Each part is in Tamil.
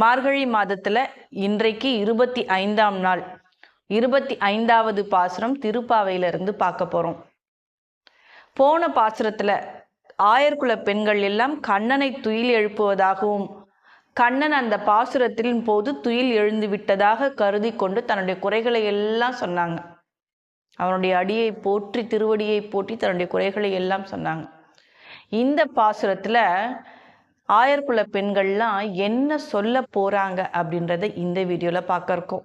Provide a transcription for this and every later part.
மார்கழி மாதத்தில் இன்றைக்கு இருபத்தி ஐந்தாம் நாள். இருபத்தி ஐந்தாவது பாசுரம் திருப்பாவையிலிருந்து பார்க்க போகிறோம் போன பாசுரத்தில் ஆயர்குல பெண்கள் எல்லாம் கண்ணனை துயில் எழுப்புவதாகவும் கண்ணன் அந்த பாசுரத்தின் போது துயில் எழுந்து விட்டதாக கருதி கொண்டு தன்னுடைய குறைகளை எல்லாம் சொன்னாங்க. அவனுடைய அடியை போற்றி திருவடியை போற்றி தன்னுடைய குறைகளை எல்லாம் சொன்னாங்க. இந்த பாசுரத்தில் ஆயர்குல பெண்கள்லாம் என்ன சொல்ல போறாங்க அப்படின்றத இந்த வீடியோவில் பார்க்க இருக்கோம்.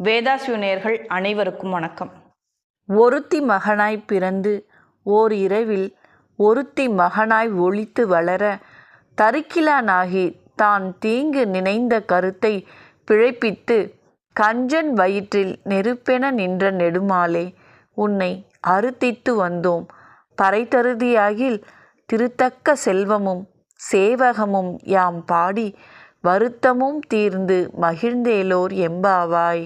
வேதாசியுநேயர்கள் அனைவருக்கும் வணக்கம். ஒருத்தி மகனாய் பிறந்து ஓர் இரவில் ஒருத்தி மகனாய் ஒழித்து வளர தருக்கிலானாகி தான் தீங்கு நினைந்த கருத்தை பிழைப்பித்து கஞ்சன் வயிற்றில் நெருப்பென நின்ற நெடுமாலே உன்னை அறுத்தித்து வந்தோம். பறைத்தருதியாகில் திருத்தக்க செல்வமும் சேவகமும் யாம் பாடி வருத்தமும் தீர்ந்து மகிழ்ந்தேலோர் எம்பாவாய்.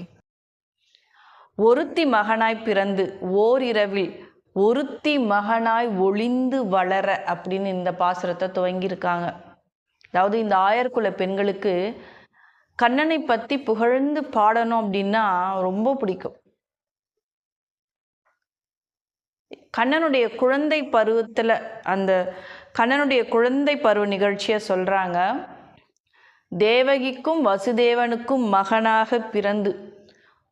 ஒருத்தி மகனாய் பிறந்து ஓரிரவில் ஒருத்தி மகனாய் ஒளிந்து வளர அப்படின்னு இந்த பாசுரத்தை துவங்கியிருக்காங்க. அதாவது இந்த ஆயர்குல பெண்களுக்கு கண்ணனை பற்றி புகழ்ந்து பாடணும் அப்படின்னா ரொம்ப பிடிக்கும். கண்ணனுடைய குழந்தை பருவத்தில் அந்த கண்ணனுடைய குழந்தை பருவ நிகழ்ச்சியை சொல்கிறாங்க தேவகிக்கும் வசுதேவனுக்கும் மகனாக பிறந்து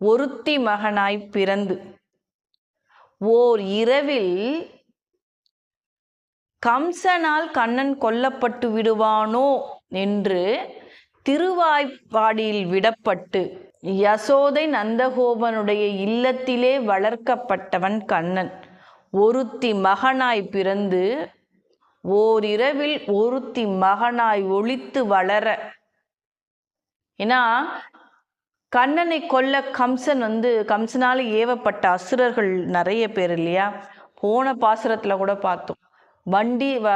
ஒருத்தி மகனாய் பிறந்து ஓர் இரவில் கம்சனால் கண்ணன் கொல்லப்பட்டு விடுவானோ என்று திருவாய்ப்பாடியில் விடப்பட்டு யசோதை நந்தகோபனுடைய இல்லத்திலே வளர்க்கப்பட்டவன் கண்ணன். ஒருத்தி மகனாய் பிறந்து ஓரிரவில் ஒருத்தி மகனாய் ஒழித்து வளர. ஏன்னா கண்ணனை கொல்ல கம்சன் வந்து கம்சனால் ஏவப்பட்ட அசுரர்கள் நிறைய பேர் இல்லையா? போன பாசுரத்தில் கூட பார்த்தோம். வண்டி வ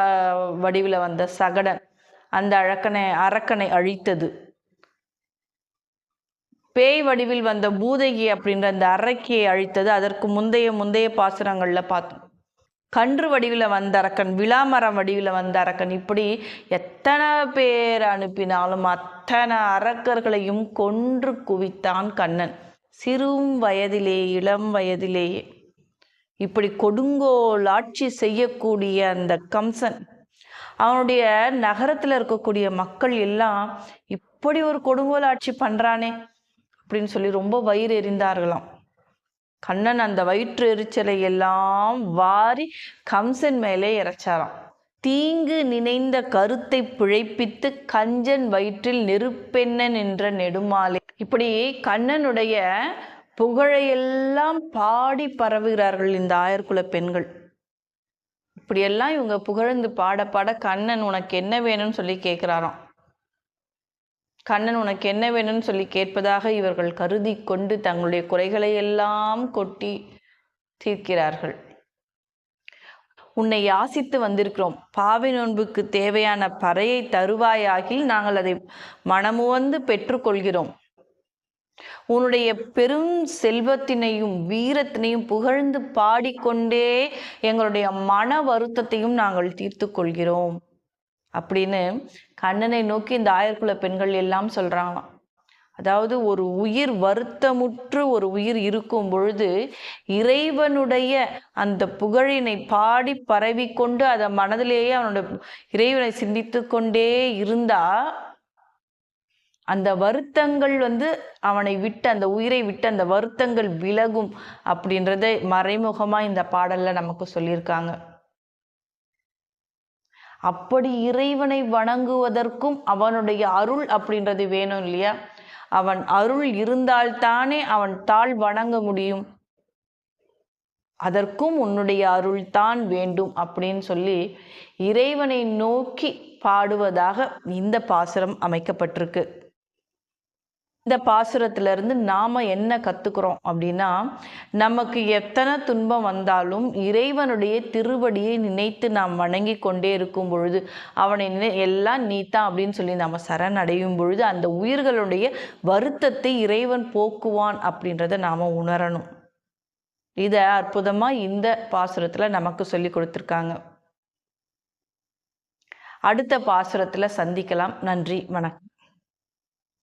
வடிவில் வந்த சகடன். அந்த அழக்கனை அரக்கனை அழித்தது. பேய் வடிவில் வந்த பூதகி அப்படின்ற அந்த அரக்கியை அழித்தது. அதற்கு முந்தைய முந்தைய பாசுரங்களில் பார்த்தோம். கன்று வடிவில் வந்த அரக்கன் விழாமரம் வடிவில் வந்த அரக்கன் இப்படி எத்தனை பேர் அனுப்பினாலும் அத்தனை அரக்கர்களையும் கொன்று குவித்தான் கண்ணன். சிறும் வயதிலே இளம் வயதிலேயே இப்படி கொடுங்கோல் ஆட்சி செய்யக்கூடிய அந்த கம்சன் அவனுடைய நகரத்தில் இருக்கக்கூடிய மக்கள் எல்லாம் இப்படி ஒரு கொடுங்கோல் ஆட்சி பண்ணுறானே அப்படின்னு சொல்லி ரொம்ப வயிறு எறிந்தார்களாம் கண்ணன் அந்த வயிற்று எரிச்சலை எல்லாம் வாரி கம்சன் மேலே இறைச்சாராம். தீங்கு நினைந்த கருத்தை பிழைப்பித்து கஞ்சன் வயிற்றில் நெருப்பெண்ணன் என்ற நெடுமாலை. இப்படி கண்ணனுடைய புகழையெல்லாம் பாடி பரவுகிறார்கள் இந்த ஆயர்குல பெண்கள். இப்படியெல்லாம் இவங்க புகழ்ந்து பாட பாட கண்ணன் உனக்கு என்ன வேணும்னு சொல்லி கேட்குறாராம் கண்ணன் உனக்கு என்ன வேணும்னு சொல்லி கேட்பதாக இவர்கள் கருதி கொண்டு தங்களுடைய குறைகளை எல்லாம் கொட்டி தீர்க்கிறார்கள். உன்னை யாசித்து வந்திருக்கிறோம். பாவை நோன்புக்கு தேவையான பறையை தருவாயாகில் நாங்கள் அதை மனமுவந்து பெற்றுக்கொள்கிறோம். உன்னுடைய பெரும் செல்வத்தினையும் வீரத்தினையும் புகழ்ந்து பாடிக்கொண்டே எங்களுடைய மன வருத்தத்தையும் நாங்கள் தீர்த்து கொள்கிறோம். அப்படின்னு கண்ணனை நோக்கி இந்த ஆயர்குல பெண்கள் எல்லாம் சொல்றாங்களாம். அதாவது ஒரு உயிர் வருத்தமுற்று ஒரு உயிர் இருக்கும் பொழுது இறைவனுடைய அந்த புகழினை பாடி பரவி கொண்டு அதை மனதிலேயே அவனோட இறைவனை சிந்தித்து கொண்டே இருந்தா அந்த வருத்தங்கள் வந்து அவனை விட்டு அந்த உயிரை விட்டு அந்த வருத்தங்கள் விலகும் அப்படின்றத மறைமுகமாக இந்த பாடலில் நமக்கு சொல்லியிருக்காங்க. அப்படி இறைவனை வணங்குவதற்கும் அவனுடைய அருள் அப்படின்றது வேணும் இல்லையா? அவன் அருள் இருந்தால்தானே அவன் தாழ் வணங்க முடியும். அதற்கும் உன்னுடைய அருள் தான் வேண்டும் அப்படின்னு சொல்லி இறைவனை நோக்கி பாடுவதாக இந்த பாசுரம் அமைக்கப்பட்டிருக்கு. இந்த பாசுரத்திலிருந்து நாம் என்ன கற்றுக்குறோம் அப்படின்னா நமக்கு எத்தனை துன்பம் வந்தாலும் இறைவனுடைய திருவடியை நினைத்து நாம் வணங்கி கொண்டே இருக்கும் பொழுது அவனை நினை எல்லாம் நீத்தான் அப்படின்னு சொல்லி நம்ம சரணடையும் பொழுது அந்த உயிர்களுடைய வருத்தத்தை இறைவன் போக்குவான் அப்படின்றத நாம் உணரணும். இதை அற்புதமாக இந்த பாசுரத்தில் நமக்கு சொல்லி கொடுத்துருக்காங்க. அடுத்த பாசுரத்தில் சந்திக்கலாம். நன்றி. வணக்கம்.